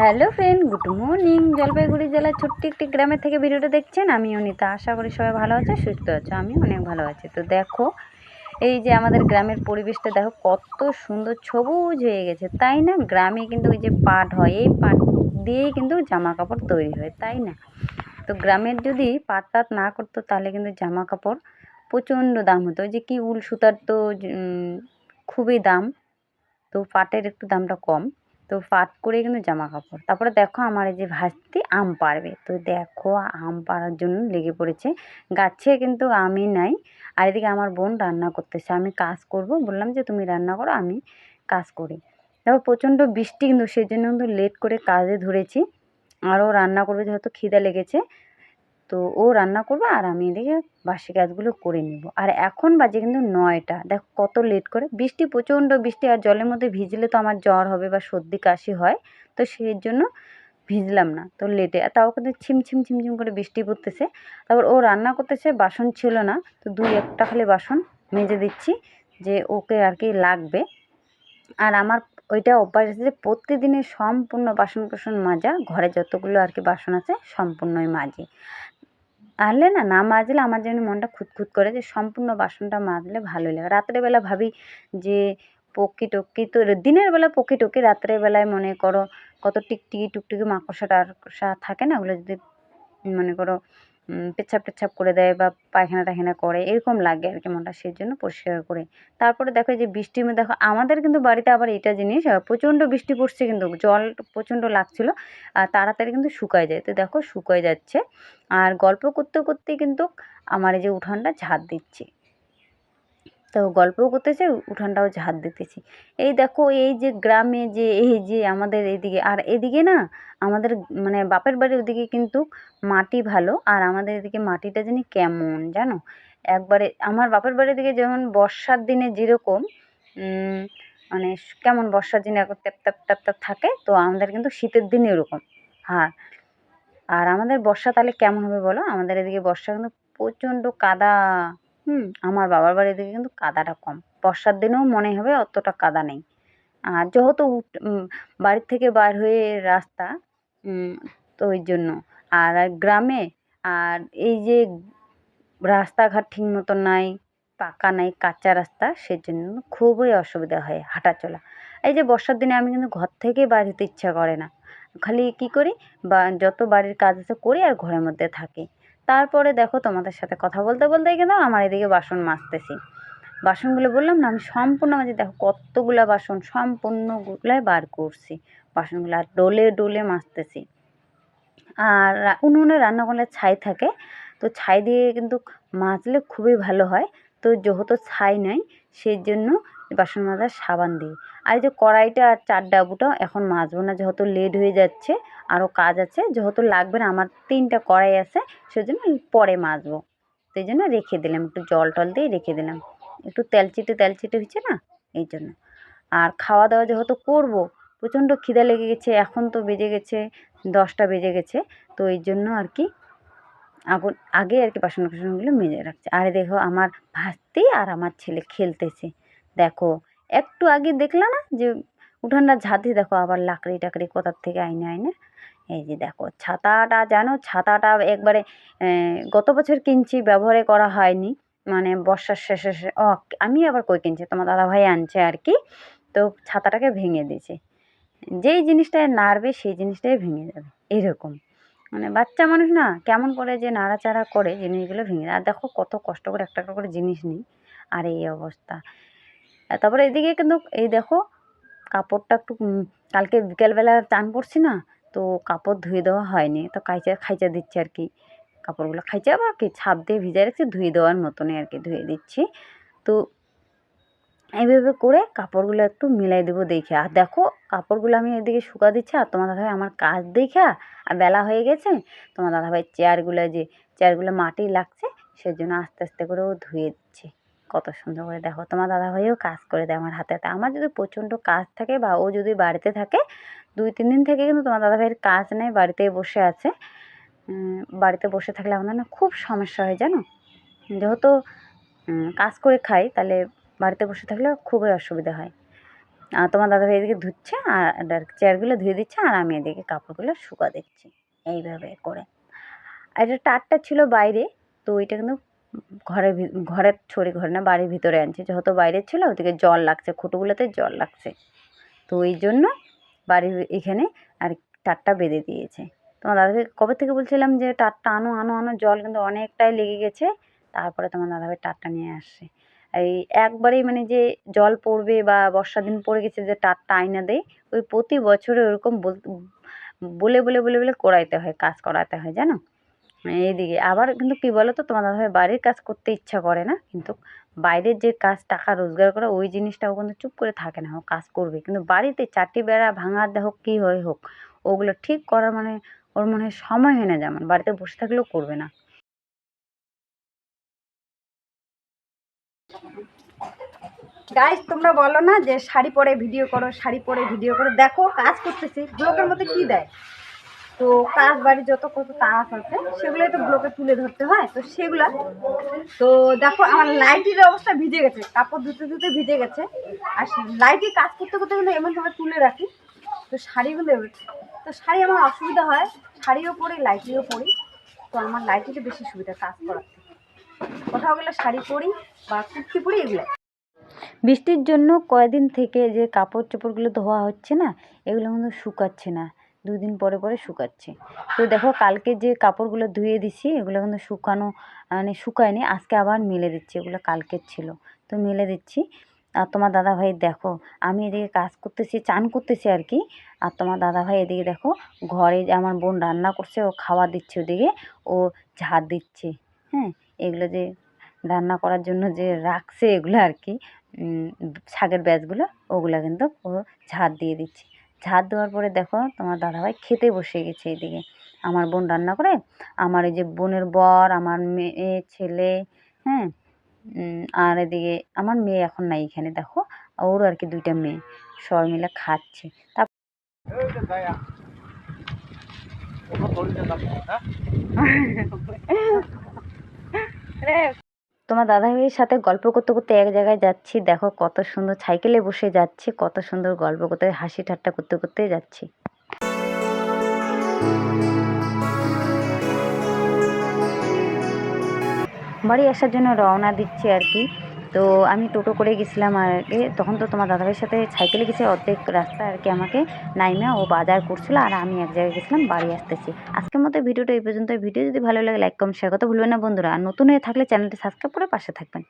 Hello friend, good morning. Jalpaiguri জেলার ছোট্ট একটি গ্রামের থেকে ভিডিওটা দেখছেন? আমি অনিতা আশা করি সবাই ভালো আছে, সুস্থ আছো। আমি অনেক ভালো আছি। তো দেখো, এই যে আমাদের গ্রামের পরিবেশটা দেখো, কত সুন্দর সবুজ হয়ে গেছে। তাই না? গ্রামে কিন্তু এই যে পাট হয়, এই পাট দিয়েই কিন্তু জামা কাপড় তৈরি হয়, তাই না? তো গ্রামের যদি পাট টাট না করতো, তাহলে কিন্তু জামা কাপড় প্রচণ্ড দাম হতো। ওই যে কি উল সুতার তো খুবই দাম। তো পাটের একটু দামটা কম। তো ফাট করে কিন্তু জামা কাপড় তারপরে দেখো আমার এই যে ভাজতে আম পারবে তো দেখো আম পাড়ার জন্য লেগে পড়েছে। গাছে কিন্তু আমি নাই। আর এদিকে আমার বোন রান্না করতেছে। আমি কাজ করব। বললাম যে, তুমি রান্না করো, আমি কাজ করি। তারপর প্রচণ্ড বৃষ্টি কিন্তু সেই জন্য কিন্তু লেট করে কাজে ধরেছি। আরও রান্না করবে যেহেতু খিদে লেগেছে। তো ও রান্না করবে আর আমি এদিকে বাসি কাজগুলো করে নিব। আর এখন বাজে কিন্তু নয়টা। দেখো কত লেট করে। বৃষ্টি প্রচণ্ড বৃষ্টি আর জলের মধ্যে ভিজলে তো আমার জ্বর হবে বা সর্দি কাশি হয়। তো সেই জন্য ভিজলাম না। তো লেটে তাও কিন্তু ছিমছিম ছিমছিম করে বৃষ্টি পড়তেছে। তারপর ও রান্না করতেছে, বাসন ছিল না। তো দুই একটা খালি বাসন মেজে দিচ্ছি যে ওকে আর কি লাগবে। আর আমার ওইটা অভ্যাস আছে যে প্রতিদিনের সম্পূর্ণ বাসন কোসন মাজা, ঘরে যতগুলো আর কি বাসন আছে সম্পূর্ণই মাজি। তাহলে না না মাজলে আমার যেন মনটা খুঁতখুত করে যে সম্পূর্ণ বাসনটা মাজলে ভালোই লাগে। রাত্রেবেলা ভাবি যে পক্ষী টক্ষী তো দিনের বেলা পক্ষী টক্ষী রাত্রেবেলায় মনে করো কত টিকটিকি, টুকটিকি, মাকড়সা সা থাকে না, ওগুলো যদি মনে করো পেচ্ছাপ টেচ্ছাপ করে দেয় বা পায়খানা টায়খানা করে, এরকম লাগে আর কি মনটা, সেই জন্য পরিষ্কার করে। তারপরে দেখো যে বৃষ্টির মধ্যে, দেখো আমাদের কিন্তু বাড়িতে আবার এটা জিনিস প্রচণ্ড বৃষ্টি পড়ছে কিন্তু, জল প্রচণ্ড লাগছিল, আর তাড়াতাড়ি কিন্তু শুকায় যায়। তো দেখো শুকায় যাচ্ছে, আর গল্প করতে করতে কিন্তু আমার এই যে উঠানটা ঝাড় দিচ্ছি। তো গল্পও করতেছে, উঠানটাও ঝাড় দিতেছি। এই দেখো, এই যে গ্রামে যে, এই যে আমাদের এদিকে, আর এদিকে না, আমাদের মানে বাপের বাড়ির ওদিকে কিন্তু মাটি ভালো, আর আমাদের এদিকে মাটিটা জানি কেমন জানো? একবারে আমার বাপের বাড়ির দিকে যেমন বর্ষার দিনে যেরকম মানে কেমন বর্ষার দিনে এখন ট্যাপ ট্যাপ ট্যাপ ট্যাপ থাকে, তো আমাদের কিন্তু শীতের দিনে ওরকম হ্যাঁ আর আমাদের বর্ষা তাহলে কেমন হবে বলো? আমাদের এদিকে বর্ষা কিন্তু প্রচণ্ড কাদা। হুম, আমার বাবার বাড়ি থেকে কিন্তু কাদাটা কম। বর্ষার দিনেও মনে হবে অতটা কাদা নেই। আর যেহেতু বাড়ির থেকে বার হয়ে রাস্তা তো ওই জন্য। আর আর গ্রামে, আর এই যে রাস্তাঘাট ঠিক মতো নাই, পাকা নাই, কাঁচা রাস্তা, সেজন্য খুবই অসুবিধা হয় হাঁটা চলা। এই যে বর্ষার দিনে আমি কিন্তু ঘর থেকে বার হতে ইচ্ছা করে না। খালি কী করি, বা, যত বাড়ির কাজ আছে করি আর ঘরের মধ্যে থাকি। তারপরে দেখো তোমাদের সাথে কথা বলতে বলতে কিন্তু আমার এদিকে বাসন মাজতেছি। বাসনগুলো বললাম না, আমি সম্পূর্ণ মাঝে দেখো কতগুলা বাসন সম্পূর্ণগুলাই বার করছি। বাসনগুলো আর ডোলে ডোলে মাজতেছি। আর উনুনে রান্না করলে ছাই থাকে, তো ছাই দিয়ে কিন্তু মাজলে খুবই ভালো হয়। তো যেহেতু ছাই নাই সেই জন্য বাসন মাজার সাবান দিই। আর এই যে কড়াইটা আর চার ডাবুটা এখন মাজবো না, যেহেতু লেট হয়ে যাচ্ছে আরও কাজ আছে, যেহেতু লাগবে না, আমার তিনটা কড়াই আছে, সেজন্য পরে মাজবো। সেই জন্য রেখে দিলাম, একটু জল টল দিয়ে রেখে দিলাম। একটু তেলচিটে তেলচিটে হচ্ছে না? এই জন্য। আর খাওয়া দাওয়া যেহেতু করব, প্রচণ্ড খিদে লেগে গেছে, এখন তো বেজে গেছে দশটা, বেজে গেছে, তো এই জন্য আর কি আগুন, আগে আর কি বাসন কুসনগুলো মেজে রাখছে। আর দেখো, আমার ভাস্তি আর আমার ছেলে খেলতেছে। দেখো, একটু আগে দেখলা না যে উঠানটা দিয়ে দেখো আবার লাকড়ি টাকড়ি কোথার থেকে আইনে আইনে? এই যে দেখো, ছাতাটা জানো, ছাতাটা একবারে গত বছর কিনছি, ব্যবহারে করা হয়নি মানে বর্ষার শেষে ও, আমি আবার কই কিনছি? তোমার দাদাভাই আনছে আর কি, তো ছাতাটাকে ভেঙে দিয়েছে। যেই জিনিসটায় নাড়বে, সেই জিনিসটাই ভেঙে যাবে, এরকম। মানে বাচ্চা মানুষ না, কেমন করে যে নাড়াচাড়া করে জিনিসগুলো ভেঙে, আর দেখো কত কষ্ট করে একটা করে জিনিস নিই, আর এই অবস্থা। তারপরে এদিকে কিন্তু এই দেখো, কাপড়টা একটু কালকে বিকেলবেলা চান করছি না, তো কাপড় ধুয়ে দেওয়া হয়নি, তো কাইচা খাইচা দিচ্ছি আর কি। কাপড়গুলো খাইচা আবার কি ছাপ দিয়ে ভিজাই রাখছি, ধুয়ে দেওয়ার মতনই আর কি ধুয়ে দিচ্ছি। তো এইভাবে করে কাপড়গুলো একটু মিলাই দেবো দেখে। আর দেখো, কাপড়গুলো আমি এদিকে শুকা দিচ্ছি, আর তোমার দাদাভাই আমার কাজ দেখা, আর বেলা হয়ে গেছে, তোমার দাদাভাই চেয়ারগুলো যে, চেয়ারগুলো মাটি লাগছে, সেজন্য আস্তে আস্তে করে ও ধুয়ে দিচ্ছে। কত সুন্দর করে দেখো। তোমার দাদাভাইও কাজ করে দেয় আমার হাতে। হাতে আমার যদি প্রচণ্ড কাজ থাকে বা ও যদি বাড়িতে থাকে, দুই, তিন দিন থেকে কিন্তু তোমার দাদা ভাইয়ের কাজ নেই, বাড়িতে বসে আছে। বাড়িতে বসে থাকলে আমাদের না খুব সমস্যা হয় জানো? যেহেতু কাজ করে খাই, তাহলে বাড়িতে বসে থাকলে খুবই অসুবিধা হয়। আর তোমার দাদা ভাই এদিকে ধুচ্ছে, আর চেয়ারগুলো ধুয়ে দিচ্ছে, আর আমি এদিকে কাপড়গুলো শুকা দিচ্ছি। এইভাবে করে। আর এটা টারটা ছিল বাইরে, তো ওইটা কিন্তু ঘরের ভি- ঘরের ছড়ি ঘরে না, বাড়ির ভিতরে আনছে। যেহেতু বাইরে ছিল, ওদিকে জল লাগছে, খুঁটোগুলোতে জল লাগছে। তো ওই জন্য বাড়ির এখানে আর টারটা বেঁধে দিয়েছে। তোমার দাদাভাই কবে থেকে বলছিলাম যে টারটা আনো আনো আনো, জল কিন্তু অনেকটাই লেগে গেছে। তারপরে তোমার দাদাভাই টারটা নিয়ে আসছে। এই একবারেই মানে যে জল পড়বে বা বর্ষার দিন পড়ে গেছে যে টারটা আয়না দেয়, ওই প্রতি বছরে ওরকম বলে বলে বলে বলে করাইতে হয়, কাজ করাতে হয়, জানো? এইদিকে। আবার কিন্তু কী বলো তো তোমার দাদাভাই বাড়ির কাজ করতে ইচ্ছা করে না, কিন্তু বাইরের যে কাজ, টাকা রোজগার করা, ওই জিনিসটাও কিন্তু চুপ করে থাকে না, ও কাজ করবে। কিন্তু বাড়িতে চারটি বেড়া, ভাঙা হোক কী হয় হোক, ওগুলো ঠিক করার মানে ওর মনে হয় সময় হয় না যেমন, বাড়িতে বসে থাকলেও করবে না। গাইস তোমরা বলো না যে শাড়ি পরে ভিডিও করো, শাড়ি পরে ভিডিও করো। দেখো, কাজ করতেছি। ব্লকের মধ্যে কি দেয়? তো কাজ বাড়ি যত কত কাজ আছে, সেগুলোই তো ব্লকে তুলে ধরতে হয়। তো সেগুলা, তো দেখো আমার লাইটের অবস্থা ভিজে গেছে, কাপড় ধুতে ধুতে ভিজে গেছে। আর লাইটে কাজ করতে করতে কিন্তু এমনভাবে তুলে রাখি, তো শাড়িগুলো তো শাড়ি আমার অসুবিধা হয়, শাড়িও পরি, লাইটিও পরি। তো আমার লাইটিতে বেশি সুবিধা কাজ করার কোথাও গেলে শাড়ি পরি বা কুর্তি পরি এগুলো বৃষ্টির জন্য কয়দিন থেকে যে কাপড় চোপড়গুলো ধোয়া হচ্ছে না, এগুলো কিন্তু শুকাচ্ছে না। দুদিন পরে পরে শুকাচ্ছে। তো দেখো কালকে যে কাপড়গুলো ধুয়ে দিছি, এগুলো কিন্তু শুকানো মানে শুকায়নি, আজকে আবার মেলে দিচ্ছি, এগুলো কালকের ছিল। তো মেলে দিচ্ছি। আর তোমার দাদাভাই দেখো, আমি এদিকে কাজ করতেছি, চান করতেছি আর কি। আর তোমার দাদাভাই এদিকে দেখো, ঘরে আমার বোন রান্না করছে, ও খাওয়া দিচ্ছে ওদিকে, ও ঝাড় দিচ্ছে। হ্যাঁ এগুলো যে রান্না করার জন্য যে রাখছে এগুলো আর কি শাকের ব্যাচগুলো ওগুলো কিন্তু ও ঝাড় দিয়ে দিচ্ছে। ঝাড় দেওয়ার পরে দেখো তোমার দাদাভাই খেতে বসে গেছে এদিকে আমার বোন রান্না করে, আমার এই যে বোনের বর, আমার মেয়ে, ছেলে হ্যাঁ? আর এদিকে আমার মেয়ে এখন নাই এখানে, দেখো। ওর আর কি দুইটা মেয়ে, সবাই মিলে খাচ্ছে। তা তোমার দাদা ভাইয়ের সাথে গল্প করতে করতে এক জায়গায় যাচ্ছি, দেখো কত সুন্দর সাইকেলে বসে যাচ্ছি, কত সুন্দর গল্প করতে, হাসি ঠাট্টা করতে করতে যাচ্ছি। বাড়ি আসার জন্য রওনা দিচ্ছি আর কি। তো আমি টোটো করে গেছিলাম আর কি। তখন তো তোমার দাদাভাইয়ের সাথে সাইকেলে গেছে, অর্ধেক রাস্তা আর কি আমাকে নাইমা ও বাজার করছিল আর আমি এক জায়গায় গেছিলাম, বাড়ি আসতেছি। আজকের মতো ভিডিওটা এই পর্যন্ত ভিডিও যদি ভালো লাগে লাইক কম শেয়ার করতে ভুলবেন না বন্ধুরা। আর নতুন হয়ে থাকলে চ্যানেলটি সাবস্ক্রাইব করে পাশে থাকবেন।